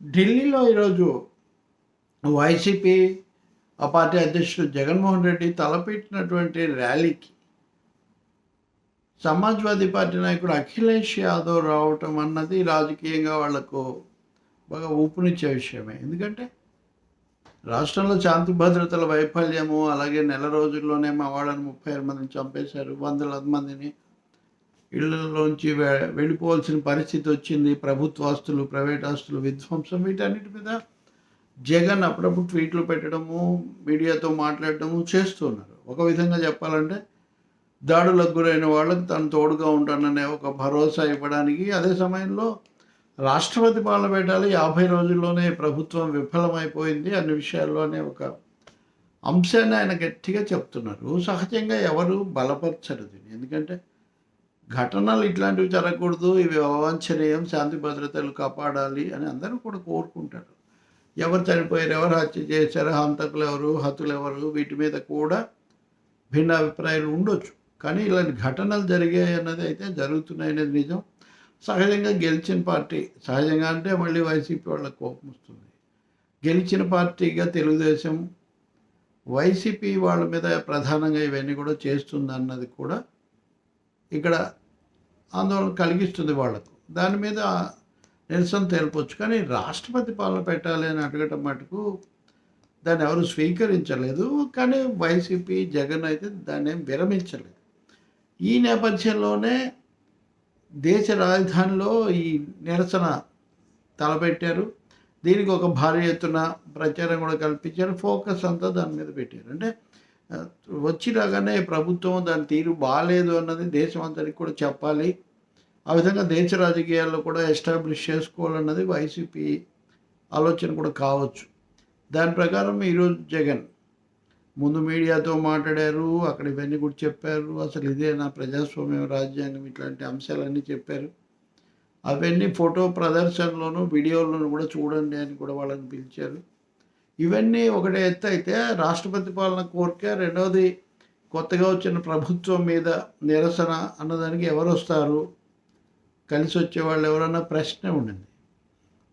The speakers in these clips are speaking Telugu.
ఢిల్లీలో ఈరోజు వైసీపీ ఆ పార్టీ అధ్యక్షుడు జగన్మోహన్ రెడ్డి తలపెట్టినటువంటి ర్యాలీకి సమాజ్వాదీ పార్టీ నాయకుడు అఖిలేష్ యాదవ్ రావటం అన్నది రాజకీయంగా వాళ్ళకు బాగా ఊపునిచ్చే విషయమే. ఎందుకంటే రాష్ట్రంలో శాంతి భద్రతల వైఫల్యము అలాగే నెల రోజుల్లోనే మా వాళ్ళని ముప్పై ఆరు మందిని చంపేశారు వందల మందిని ఇళ్ళలోంచి వెళ్ళిపోవాల్సిన పరిస్థితి వచ్చింది. ప్రభుత్వ ఆస్తులు ప్రైవేట్ ఆస్తులు విధ్వంసం వీటన్నిటి మీద జగన్ అప్పుడప్పుడు ట్వీట్లు పెట్టడము మీడియాతో మాట్లాడటము చేస్తున్నారు ఒక విధంగా చెప్పాలంటే దాడులకు గురైన వాళ్ళకి తను తోడుగా ఉంటాననే ఒక భరోసా ఇవ్వడానికి అదే సమయంలో రాష్ట్రపతి పాలన పెట్టాలి. యాభై రోజుల్లోనే ప్రభుత్వం విఫలమైపోయింది అన్ని విషయాల్లోనే ఒక అంశాన్ని ఆయన గట్టిగా చెప్తున్నారు. సహజంగా ఎవరు బలపరచరు దీన్ని. ఎందుకంటే ఘటనలు ఇట్లాంటివి జరగకూడదు. ఇవి అవాంఛనీయం శాంతి భద్రతలు కాపాడాలి అని అందరూ కూడా కోరుకుంటారు. ఎవరు చనిపోయారు ఎవరు హత్య చేశారు హంతకులు ఎవరు హతులు ఎవరు వీటి మీద కూడా భిన్న అభిప్రాయాలు ఉండొచ్చు. కానీ ఇలాంటి ఘటనలు జరిగాయి అన్నది అయితే జరుగుతున్నాయి అనేది నిజం. సహజంగా గెలిచిన పార్టీ సహజంగా అంటే మళ్ళీ వైసీపీ వాళ్ళకి కోపం వస్తుంది. గెలిచిన పార్టీగా తెలుగుదేశం వైసీపీ వాళ్ళ మీద ప్రధానంగా ఇవన్నీ కూడా చేస్తుంది అన్నది కూడా ఇక్కడ ఆందోళన కలిగిస్తుంది వాళ్ళకు. దాని మీద నిరసన తెలుపొచ్చు. కానీ రాష్ట్రపతి పాలన పెట్టాలి అని అడగటం మటుకు దాన్ని ఎవరు స్వీకరించలేదు. కానీ వైసీపీ జగన్ అయితే దాన్ని ఏం విరమించలేదు. ఈ నేపథ్యంలోనే దేశ రాజధానిలో ఈ నిరసన తలపెట్టారు. దీనికి ఒక భారీ ఎత్తున ప్రచారం కూడా కల్పించారు. ఫోకస్ అంతా దాని మీద పెట్టారు. అంటే వచ్చి రాగానే ప్రభుత్వం దాని తీరు బాగాలేదు అన్నది దేశం అంతటికి కూడా చెప్పాలి. ఆ విధంగా దేశ రాజకీయాల్లో కూడా ఎస్టాబ్లిష్ చేసుకోవాలన్నది వైసీపీ ఆలోచన కూడా కావచ్చు. దాని ప్రకారం ఈరోజు జగన్ ముందు మీడియాతో మాట్లాడారు అక్కడ ఇవన్నీ కూడా చెప్పారు. అసలు ఇదే నా ప్రజాస్వామ్యం రాజ్యాంగం ఇట్లాంటి అంశాలన్నీ చెప్పారు. అవన్నీ ఫోటో ప్రదర్శనలోను వీడియోలను కూడా చూడండి అని కూడా వాళ్ళని పిలిచారు. ఇవన్నీ ఒకటే ఎత్తు అయితే రాష్ట్రపతి పాలన కోరిక రెండవది కొత్తగా వచ్చిన ప్రభుత్వం మీద నిరసన అన్నదానికి ఎవరు వస్తారు? కలిసి వచ్చే వాళ్ళు ఎవరన్నా ప్రశ్న ఉండింది.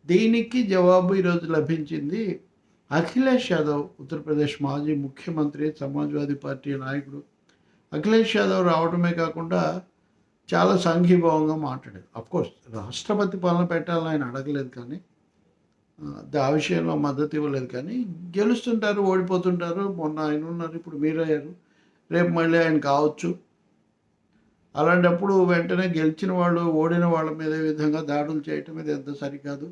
దీనికి జవాబు ఈరోజు లభించింది అఖిలేష్ యాదవ్ ఉత్తరప్రదేశ్ మాజీ ముఖ్యమంత్రి సమాజ్వాదీ పార్టీ నాయకుడు. అఖిలేష్ యాదవ్ రావడమే కాకుండా చాలా సంఘీభావంగా మాట్లాడారు. అఫ్కోర్స్ రాష్ట్రపతి పాలన పెట్టాలని ఆయన అడగలేదు కానీ ఆ, విషయంలో మద్దతు ఇవ్వలేదు కానీ గెలుస్తుంటారు ఓడిపోతుంటారు. మొన్న ఆయన ఉన్నారు ఇప్పుడు మీరు అయ్యారు రేపు మళ్ళీ ఆయన కావచ్చు. అలాంటప్పుడు వెంటనే గెలిచిన వాళ్ళు ఓడిన వాళ్ళ మీద విధంగా దాడులు చేయటం ఇది ఎంత సరికాదు.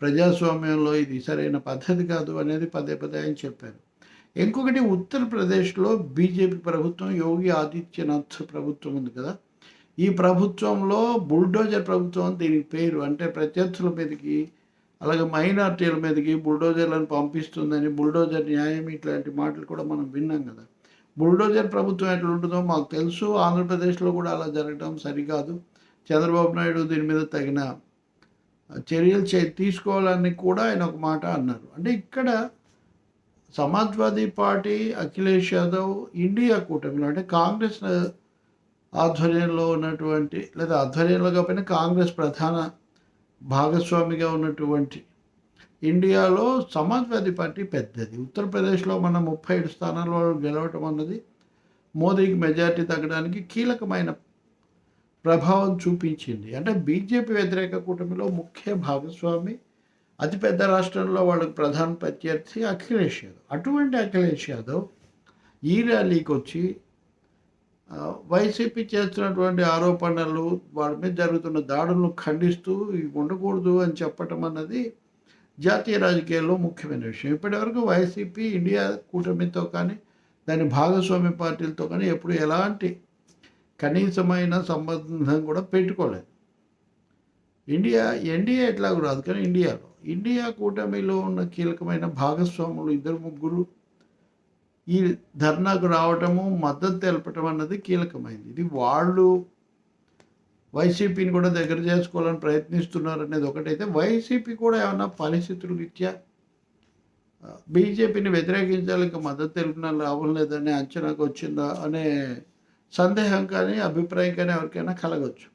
ప్రజాస్వామ్యంలో ఇది సరైన పద్ధతి కాదు అనేది పదే పదే ఆయన చెప్పారు. ఇంకొకటి ఉత్తరప్రదేశ్లో బీజేపీ ప్రభుత్వం యోగి ఆదిత్యనాథ్ ప్రభుత్వం ఉంది కదా. ఈ ప్రభుత్వంలో బుల్డోజర్ ప్రభుత్వం దీనికి పేరు అంటే ప్రత్యర్థుల మీదకి అలాగే మైనార్టీల మీదకి బుల్డోజర్లను పంపిస్తుందని బుల్డోజర్ న్యాయం ఇట్లాంటి మాటలు కూడా మనం విన్నాం కదా. బుల్డోజర్ ప్రభుత్వం ఎట్లా ఉంటుందో మాకు తెలుసు. ఆంధ్రప్రదేశ్లో కూడా అలా జరగడం సరికాదు. చంద్రబాబు నాయుడు దీని మీద తగిన చర్యలు చే తీసుకోవాలని కూడా ఆయన ఒక మాట అన్నారు. అంటే ఇక్కడ సమాజ్వాదీ పార్టీ అఖిలేష్ యాదవ్ ఇండియా కూటమిలో అంటే కాంగ్రెస్ ఆధ్వర్యంలో ఉన్నటువంటి లేదా ఆధ్వర్యంలో కాకపోయినా కాంగ్రెస్ ప్రధాన భాగస్వామిగా ఉన్నటువంటి ఇండియాలో సమాజ్వాదీ పార్టీ పెద్దది. ఉత్తరప్రదేశ్లో మన ముప్పై ఏడు స్థానాల్లో గెలవటం అన్నది మోదీకి మెజారిటీ తగ్గడానికి కీలకమైన ప్రభావం చూపించింది. అంటే బీజేపీ వ్యతిరేక కూటమిలో ముఖ్య భాగస్వామి అతిపెద్ద రాష్ట్రంలో వాళ్ళకి ప్రధాన ప్రత్యర్థి అఖిలేష్ యాదవ్. అటువంటి అఖిలేష్ యాదవ్ ఈ ర్యాలీకి వచ్చి వైసీపీ చేస్తున్నటువంటి ఆరోపణలు వాడి మీద జరుగుతున్న దాడులను ఖండిస్తూ ఇవి ఉండకూడదు అని చెప్పటం అన్నది జాతీయ రాజకీయాల్లో ముఖ్యమైన విషయం. ఇప్పటివరకు వైసీపీ ఇండియా కూటమితో కానీ దాని భాగస్వామ్య పార్టీలతో కానీ ఎప్పుడు ఎలాంటి కనీసమైన సంబంధం కూడా పెట్టుకోలేదు. ఇండియా ఎన్డీఏ ఎట్లాగూ రాదు కానీ ఇండియాలో. ఇండియా కూటమిలో ఉన్న కీలకమైన భాగస్వాములు ఇద్దరు ముగ్గురు ఈ ధర్నాకు రావటము మద్దతు తెలపటం అన్నది కీలకమైంది. ఇది వాళ్ళు వైసీపీని కూడా దగ్గర చేసుకోవాలని ప్రయత్నిస్తున్నారు అనేది ఒకటైతే వైసీపీ కూడా ఏమైనా పరిస్థితులు రీత్యా బీజేపీని వ్యతిరేకించాలి ఇంకా మద్దతు తెలిపిన లాభం లేదనే అంచనాకు వచ్చిందా అనే సందేహం కానీ అభిప్రాయం కానీ ఎవరికైనా కలగవచ్చు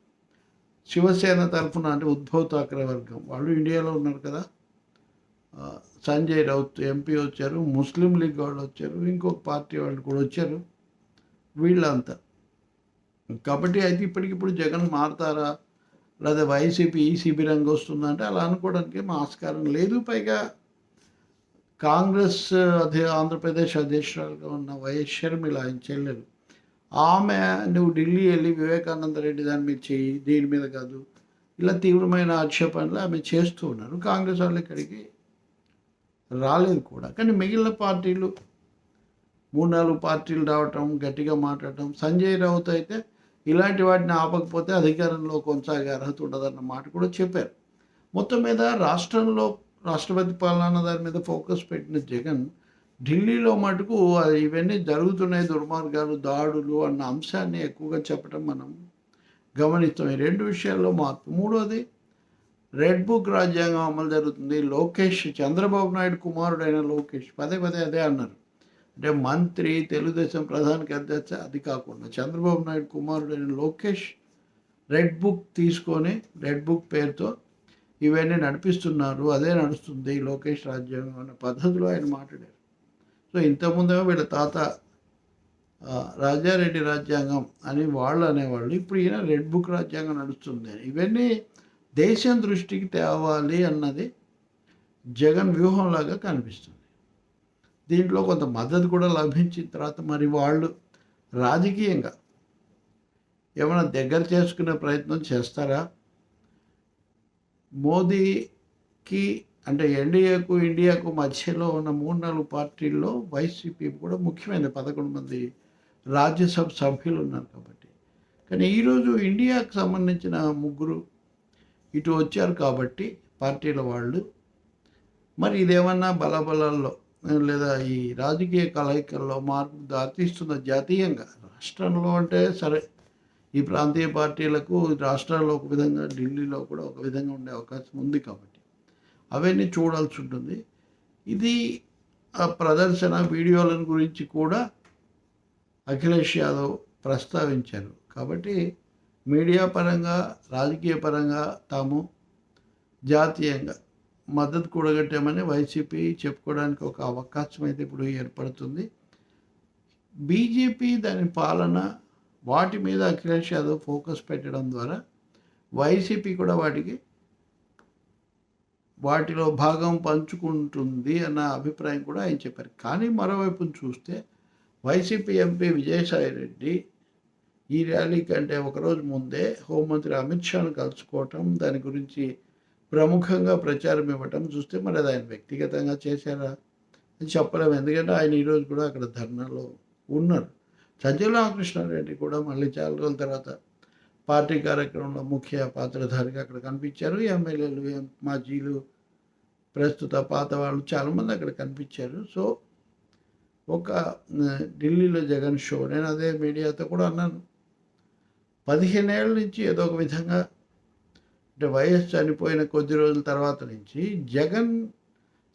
శివసేన తరఫున అంటే ఉద్ధవ్ థాకరే వర్గం. వాళ్ళు ఇండియాలో ఉన్నారు కదా. సంజయ్ రౌత్ ఎంపీ వచ్చారు ముస్లిం లీగ్ వాళ్ళు వచ్చారు ఇంకొక పార్టీ వాళ్ళు కూడా వచ్చారు వీళ్ళంతా. కాబట్టి అయితే ఇప్పటికిప్పుడు జగన్ మారుతారా? లేదా వైసీపీ ఈ శిబిరంగా వస్తుందంటే అలా అనుకోవడానికి మా ఆస్కారం లేదు. పైగా కాంగ్రెస్ అదే ఆంధ్రప్రదేశ్ అధ్యక్షురాలుగా ఉన్న వైఎస్ షర్మిల ఆయన చెల్లెలు. ఆమె నువ్వు ఢిల్లీ వెళ్ళి వివేకానంద రెడ్డి దాని మీద చెయ్యి దీని మీద కాదు. ఇలా తీవ్రమైన ఆక్షేపణలు ఆమె చేస్తూ ఉన్నారు. కాంగ్రెస్ వాళ్ళు ఇక్కడికి రాలేదు కూడా. కానీ మిగిలిన పార్టీలు మూడు నాలుగు పార్టీలు రావటం గట్టిగా మాట్లాడటం సంజయ్ రావుతో అయితే ఇలాంటి వాటిని ఆపకపోతే అధికారంలో కొనసాగే అర్హత ఉండదన్న మాట కూడా చెప్పారు. మొత్తం మీద రాష్ట్రంలో రాష్ట్రపతి పాలన దాని మీద ఫోకస్ పెట్టిన జగన్ ఢిల్లీలో మటుకు ఇవన్నీ జరుగుతున్నాయి దుర్మార్గాలు దాడులు అన్న అంశాన్ని ఎక్కువగా చెప్పడం మనం గమనిస్తాం. ఈ రెండు విషయాల్లో మార్పు. మూడోది రెడ్ బుక్ రాజ్యాంగం అమలు జరుగుతుంది. లోకేష్ చంద్రబాబు నాయుడు కుమారుడైన లోకేష్. పదే పదే అదే అన్నారు. అంటే మంత్రి తెలుగుదేశం ప్రధాన కార్యదర్శి అది కాకుండా చంద్రబాబు నాయుడు కుమారుడైన లోకేష్ రెడ్ బుక్ తీసుకొని రెడ్ బుక్ పేరుతో ఇవన్నీ నడిపిస్తున్నారు. అదే నడుస్తుంది లోకేష్ రాజ్యాంగం అనే పద్ధతిలో ఆయన మాట్లాడారు. సో ఇంతకుముందేమో వీళ్ళ తాత రాజారెడ్డి రాజ్యాంగం అని వాళ్ళు అనేవాళ్ళు. ఇప్పుడు ఈయన రెడ్ బుక్ రాజ్యాంగం నడుస్తుంది అని. ఇవన్నీ దేశం దృష్టికి తేవాలి అన్నది జగన్ వ్యూహంలాగా కనిపిస్తుంది. దీంట్లో కొంత మద్దతు కూడా లభించిన తర్వాత మరి వాళ్ళు రాజకీయంగా ఏమైనా దగ్గర చేసుకునే ప్రయత్నం చేస్తారా? మోదీకి అంటే ఎన్డీఏకు ఇండియాకు మధ్యలో ఉన్న మూడు నాలుగు పార్టీల్లో వైసీపీ కూడా ముఖ్యమైన పదకొండు మంది రాజ్యసభ సభ్యులు ఉన్నారు కాబట్టి. కానీ ఈరోజు ఇండియాకు సంబంధించిన ముగ్గురు ఇటు వచ్చారు కాబట్టి పార్టీల వాళ్ళు. మరి ఇదేమన్నా బలబలాల్లో లేదా ఈ రాజకీయ కలయికల్లో మార్పు దారితీస్తున్న జాతీయంగా రాష్ట్రంలో అంటే సరే ఈ ప్రాంతీయ పార్టీలకు రాష్ట్రాల్లో ఒక విధంగా ఢిల్లీలో కూడా ఒక విధంగా ఉండే అవకాశం ఉంది కాబట్టి అవన్నీ చూడాల్సి ఉంటుంది. ఇది ఆ ప్రదర్శన వీడియోల గురించి కూడా అఖిలేష్ యాదవ్ ప్రస్తావించారు. కాబట్టి మీడియా పరంగా రాజకీయ పరంగా తాము జాతీయంగా మద్దతు కూడగట్టామని వైసీపీ చెప్పుకోవడానికి ఒక అవకాశం అయితే ఇప్పుడు ఏర్పడుతుంది. బీజేపీ దాని పాలన వాటి మీద అఖిలేష్ యాదవ్ ఫోకస్ పెట్టడం ద్వారా వైసీపీ కూడా వాటికి వాటిలో భాగం పంచుకుంటుంది అన్న అభిప్రాయం కూడా ఆయన చెప్పారు. కానీ మరోవైపు చూస్తే వైసీపీ ఎంపీ విజయసాయి రెడ్డి ఈ ర్యాలీ కంటే ఒకరోజు ముందే హోంమంత్రి అమిత్ షాను కలుసుకోవటం దాని గురించి ప్రముఖంగా ప్రచారం ఇవ్వటం చూస్తే మరి అది ఆయన వ్యక్తిగతంగా చేశారా అని చెప్పలేము ఎందుకంటే ఆయన ఈరోజు కూడా అక్కడ ధర్నాలో ఉన్నారు. సంజయ్ రామకృష్ణారెడ్డి కూడా మళ్ళీ చాలా రోజుల తర్వాత పార్టీ కార్యక్రమంలో ముఖ్య పాత్రధారిగా అక్కడ కనిపించారు. ఎమ్మెల్యేలు ఎం- మాజీలు ప్రస్తుత పాత వాళ్ళు చాలామంది అక్కడ కనిపించారు. సో ఒక ఢిల్లీలో జగన్ షో. నేను అదే మీడియాతో కూడా అన్నాను. పదిహేనేళ్ళ నుంచి ఏదో ఒక విధంగా అంటే వైఎస్ చనిపోయిన కొద్ది రోజుల తర్వాత నుంచి Jagan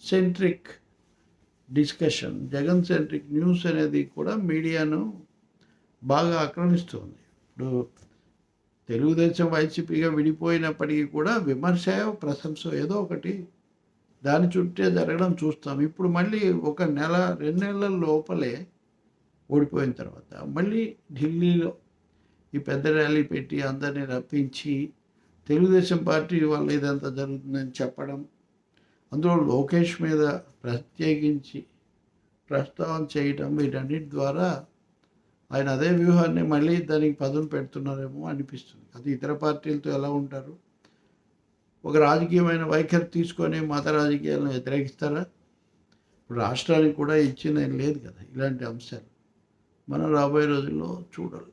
centric discussion Jagan centric news అనేది కూడా మీడియాను బాగా ఆక్రమిస్తుంది. ఇప్పుడు తెలుగుదేశం వైసీపీగా విడిపోయినప్పటికీ కూడా విమర్శ ప్రశంస ఏదో ఒకటి దాని చుట్టే జరగడం చూస్తాం. ఇప్పుడు మళ్ళీ ఒక నెల రెండు నెలల లోపలే ఓడిపోయిన తర్వాత మళ్ళీ ఢిల్లీలో ఈ పెద్ద ర్యాలీ పెట్టి అందరినీ రప్పించి తెలుగుదేశం పార్టీ వల్ల ఇదంతా జరుగుతుందని చెప్పడం అందులో లోకేష్ మీద ప్రత్యేకించి ప్రస్తావన చేయటం వీటన్నిటి ద్వారా ఆయన అదే వ్యూహాన్ని మళ్ళీ దానికి పదును పెడుతున్నారేమో అనిపిస్తుంది. అది ఇతర పార్టీలతో ఎలా ఉంటారు? ఒక రాజకీయమైన వైఖరి తీసుకొని మత రాజకీయాలను వ్యతిరేకిస్తారా? ఇప్పుడు రాష్ట్రానికి కూడా ఇచ్చింది లేదు కదా ఇలాంటి అంశాలు. మనం రాబోయే రోజుల్లో చూడాలి